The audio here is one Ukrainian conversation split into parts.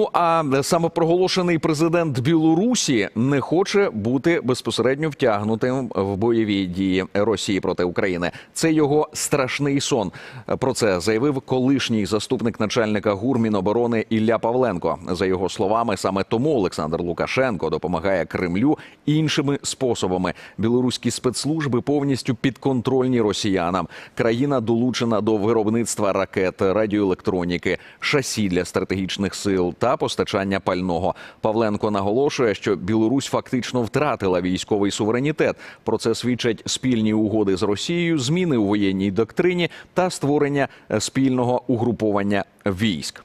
Ну а самопроголошений президент Білорусі не хоче бути безпосередньо втягнутим в бойові дії Росії проти України. Це його страшний сон. Про це заявив колишній заступник начальника ГУР Міноборони Ілля Павленко. За його словами, саме тому Олександр Лукашенко допомагає Кремлю іншими способами. Білоруські спецслужби повністю підконтрольні росіянам. Країна долучена до виробництва ракет, радіоелектроніки, шасі для стратегічних сил та постачання пального. Павленко наголошує, що Білорусь фактично втратила військовий суверенітет. Про це свідчать спільні угоди з Росією, зміни у воєнній доктрині та створення спільного угруповання військ.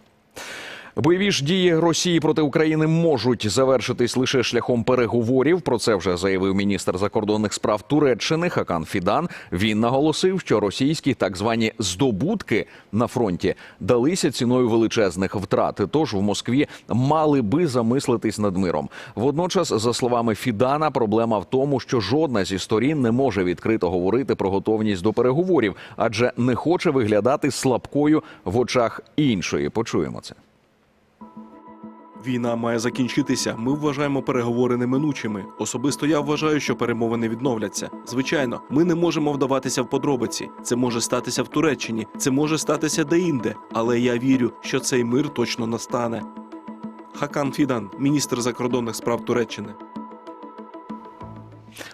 Бойові ж дії Росії проти України можуть завершитись лише шляхом переговорів. Про це вже заявив міністр закордонних справ Туреччини Хакан Фідан. Він наголосив, що російські так звані здобутки на фронті далися ціною величезних втрат. Тож в Москві мали би замислитись над миром. Водночас, за словами Фідана, проблема в тому, що жодна зі сторін не може відкрито говорити про готовність до переговорів, адже не хоче виглядати слабкою в очах іншої. Почуємо це. Війна має закінчитися. Ми вважаємо переговори неминучими. Особисто я вважаю, що перемовини відновляться. Звичайно, ми не можемо вдаватися в подробиці. Це може статися в Туреччині, це може статися деінде, але я вірю, що цей мир точно настане. Хакан Фідан, міністр закордонних справ Туреччини.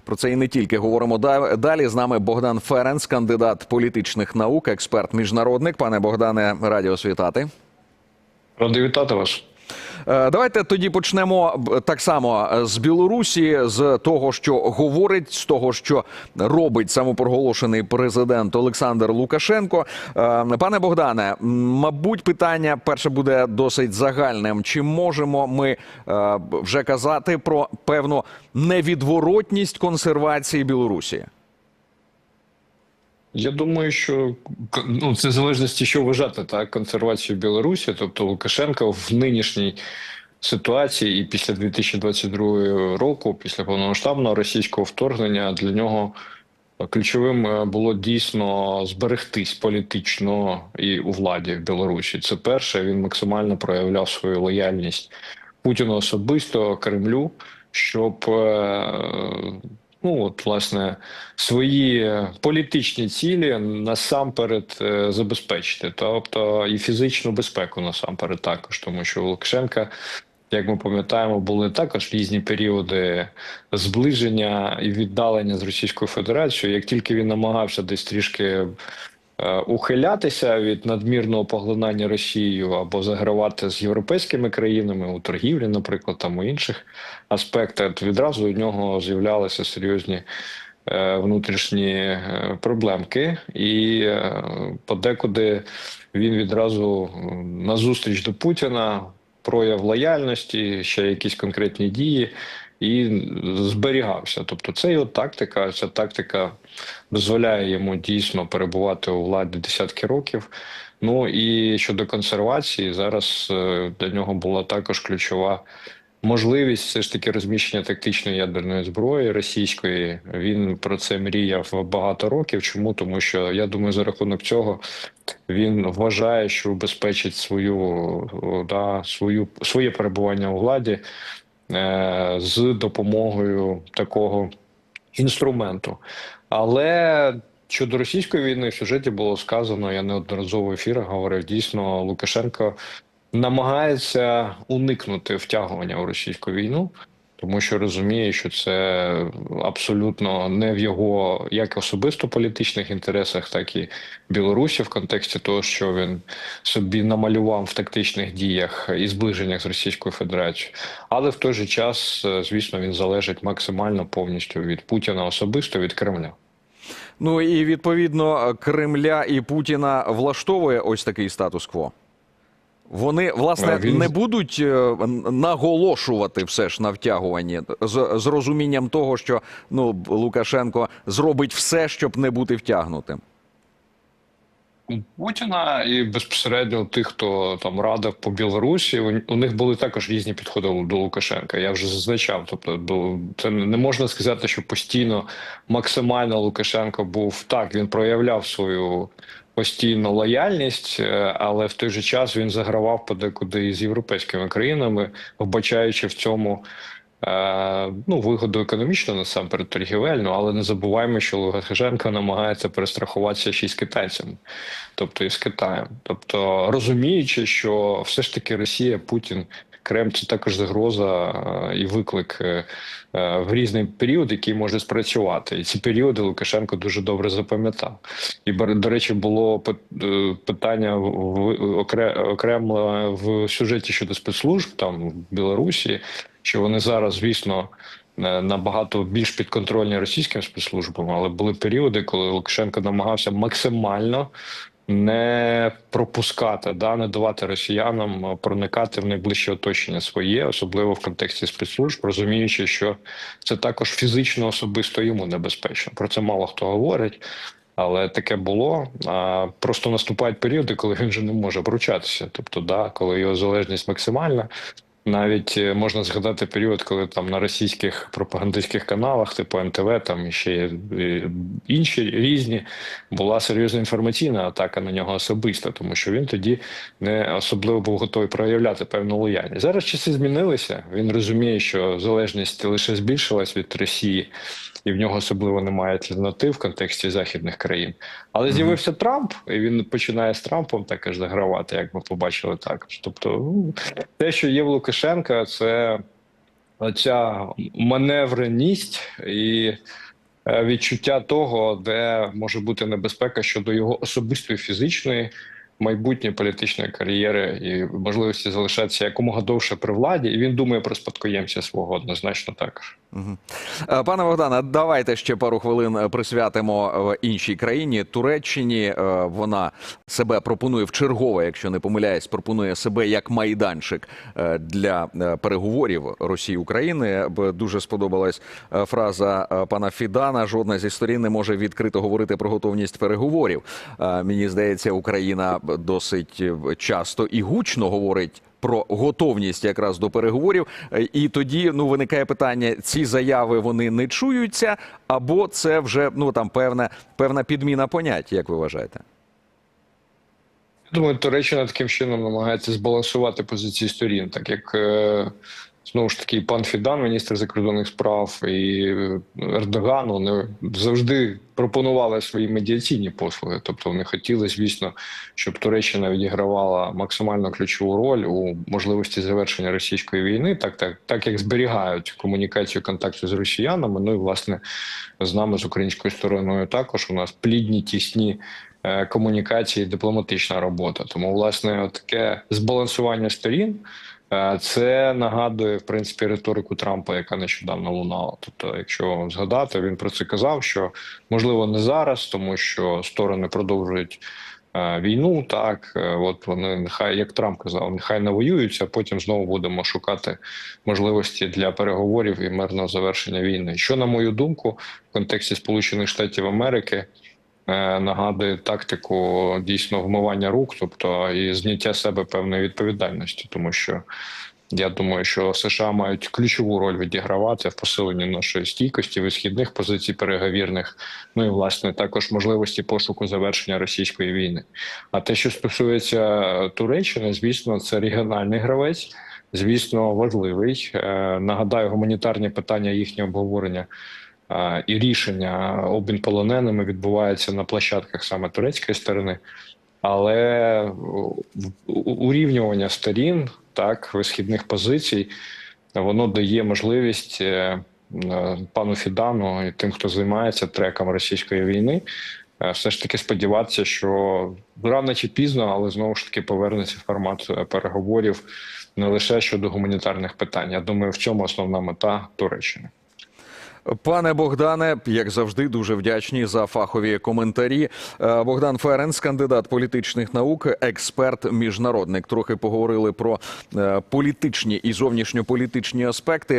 Про це і не тільки говоримо да- далі. З нами Богдан Ференц, кандидат політичних наук, експерт міжнародник. Пане Богдане, раді вас вітати. Радий вітати вас. Е, Давайте тоді почнемо так само е, з Білорусі, з того, що говорить, з того, що робить самопроголошений президент Олександр Лукашенко. Е, Пане Богдане, мабуть, питання перше буде досить загальним. Чи можемо ми е, вже казати про певну невідворотність консервації Білорусі? Я думаю, що ну, це в залежності, що вважати так, консервацію Білорусі, тобто Лукашенко в нинішній ситуації і після 2022 року, після повномасштабного російського вторгнення, для нього ключовим е, було дійсно зберегтись політично і у владі в Білорусі. Це перше. Він максимально проявляв свою лояльність Путіну особисто Кремлю, щоб е, ну от власне свої політичні цілі насамперед е, забезпечити, тобто і фізичну безпеку насамперед також, тому що у Лукашенка. Як ми пам'ятаємо, були також різні періоди зближення і віддалення з Російською Федерацією. Як тільки він намагався десь трішки ухилятися від надмірного поглинання Росією або загравати з європейськими країнами у торгівлі, наприклад, там у інших аспектах, відразу у нього з'являлися серйозні е, внутрішні е, проблемки, і е, подекуди він відразу назустріч до Путіна прояв лояльності, ще якісь конкретні дії. І зберігався. Тобто, це його тактика. Ця тактика дозволяє йому дійсно перебувати у владі десятки років. Ну і щодо консервації, зараз е, для нього була також ключова можливість все ж таки розміщення тактичної ядерної зброї російської. Він про це мріяв багато років. Чому? Тому що я думаю, за рахунок цього він вважає, що убезпечить свою да, свою своє перебування у владі з допомогою такого інструменту. Але щодо російської війни в сюжеті було сказано, я неодноразово в ефірах говорив, дійсно Лукашенко намагається уникнути втягування у російську війну, тому що розуміє, що це абсолютно не в його як особисто політичних інтересах, так і Білорусі в контексті того, що він собі намалював в тактичних діях і зближеннях з Російською Федерацією. Але в той же час, е, звісно, він залежить максимально повністю від Путіна особисто від Кремля. Ну і відповідно Кремля і Путіна влаштовує ось такий статус-кво. Вони власне він- не будуть е, наголошувати все ж на втягуванні з, з розумінням того, що ну Лукашенко зробить все, щоб не бути втягнутим. Путіна і безпосередньо тих, хто там радив по Білорусі, у, у них були також різні підходи до Лукашенка. Я вже зазначав. Тобто, це не можна сказати, що постійно максимально Лукашенко був так. Він проявляв свою постійно лояльність, е, але в той же час він загравав подекуди із європейськими країнами, вбачаючи в цьому е, ну, вигоду економічну, насамперед торгівельну, але не забуваємо, що Лукашенко намагається перестрахуватися ще й з китайцями, тобто і з Китаєм. Тобто розуміючи, що все ж таки Росія, Путін. Кремль це також загроза е, і виклик е, е, в різний період, який може спрацювати. І ці періоди Лукашенко дуже добре запам'ятав. І до речі, було пит- питання окремо в сюжеті щодо спецслужб там в Білорусі, що вони зараз, звісно. Набагато більш підконтрольні російським спецслужбам, але були періоди, коли Лукашенко намагався максимально не пропускати, да, не давати росіянам е, проникати в найближче оточення своє, особливо в контексті спецслужб, розуміючи, що це також фізично особисто йому небезпечно. Про це мало хто говорить. Але таке було. Просто наступають періоди, коли він вже не може обручатися. Тобто, да, коли його залежність максимальна. Навіть е, можна згадати період, коли там на російських пропагандистських каналах, типу НТВ, там і ще є інші різні, була серйозна інформаційна атака на нього особисто, тому що він тоді не особливо був готовий проявляти певну лояльність. Зараз часи змінилися. Він розуміє, що залежність лише збільшилась від Росії, і в нього особливо немає альтернатив в контексті західних країн. Але з'явився Трамп, і він починає з Трампом також загравати, як ми побачили також. Тобто, ну, те, що є в Лукашенка, це ця маневреність і е, відчуття того, де може бути небезпека щодо його особистої фізичної. Майбутньої політичної кар'єри і можливості залишатися якомога довше при владі, і він думає про спадкоємця свого однозначно також. Е, Пане Богдане, давайте ще пару хвилин е, присвятимо е, іншій країні Туреччині. Вона себе пропонує в чергове, якщо не помиляюсь, пропонує себе як майданчик для переговорів Росії України. Дуже сподобалась фраза пана Фідана. Жодна зі сторін не може відкрито говорити про готовність переговорів. Мені здається, Україна досить часто і гучно говорить про готовність якраз до переговорів. І тоді ну виникає питання: ці заяви вони не чуються, або це вже ну там певна певна підміна понять, як ви вважаєте? Думаю, Туреччина таким чином намагається збалансувати позиції сторін, так як е, знову ж таки пан Фідан, міністр закордонних справ, і е, Ердоган вони завжди пропонували свої медіаційні послуги. Тобто вони хотіли, звісно, щоб Туреччина відігравала максимально ключову роль у можливості завершення російської війни, так так, так як зберігають комунікацію контакту з росіянами. Ну і власне з нами з українською стороною також у нас плідні тісні е, комунікації, дипломатична робота. Тому, власне, таке збалансування сторін. Е, Це нагадує в принципі риторику Трампа, яка нещодавно лунала. Тобто, якщо згадати, він про це казав, що можливо не зараз, тому що сторони продовжують е, війну. Так, е, от вони нехай, як Трамп казав, нехай не воюються, а потім знову будемо шукати можливості для переговорів і мирного завершення війни. Що на мою думку, в контексті Сполучених Штатів Америки нагадує тактику дійсно вмивання рук, тобто і зняття себе певної відповідальності, тому що. Я думаю, що США мають ключову роль відігравати в посиленні нашої стійкості, висхідних позицій переговірних, ну і власне також можливості пошуку завершення російської війни. А те, що стосується Туреччини, звісно, це регіональний гравець, звісно, важливий. Е, Нагадаю, гуманітарні питання їхнього обговорення. І рішення обмін полоненими відбувається на площадках саме турецької сторони, але урівнювання сторін, так, висхідних позицій, воно дає можливість е, е, пану Фідану і тим, хто займається треком російської війни, е, все ж таки сподіватися, що рано чи пізно, але знову ж таки повернеться формат переговорів не лише щодо гуманітарних питань. Я думаю, в цьому основна мета Туреччини. Пане Богдане, як завжди, дуже вдячні за фахові коментарі. Е, Богдан Ференс, кандидат політичних наук, експерт, міжнародник. Трохи поговорили про е, політичні і зовнішньополітичні аспекти.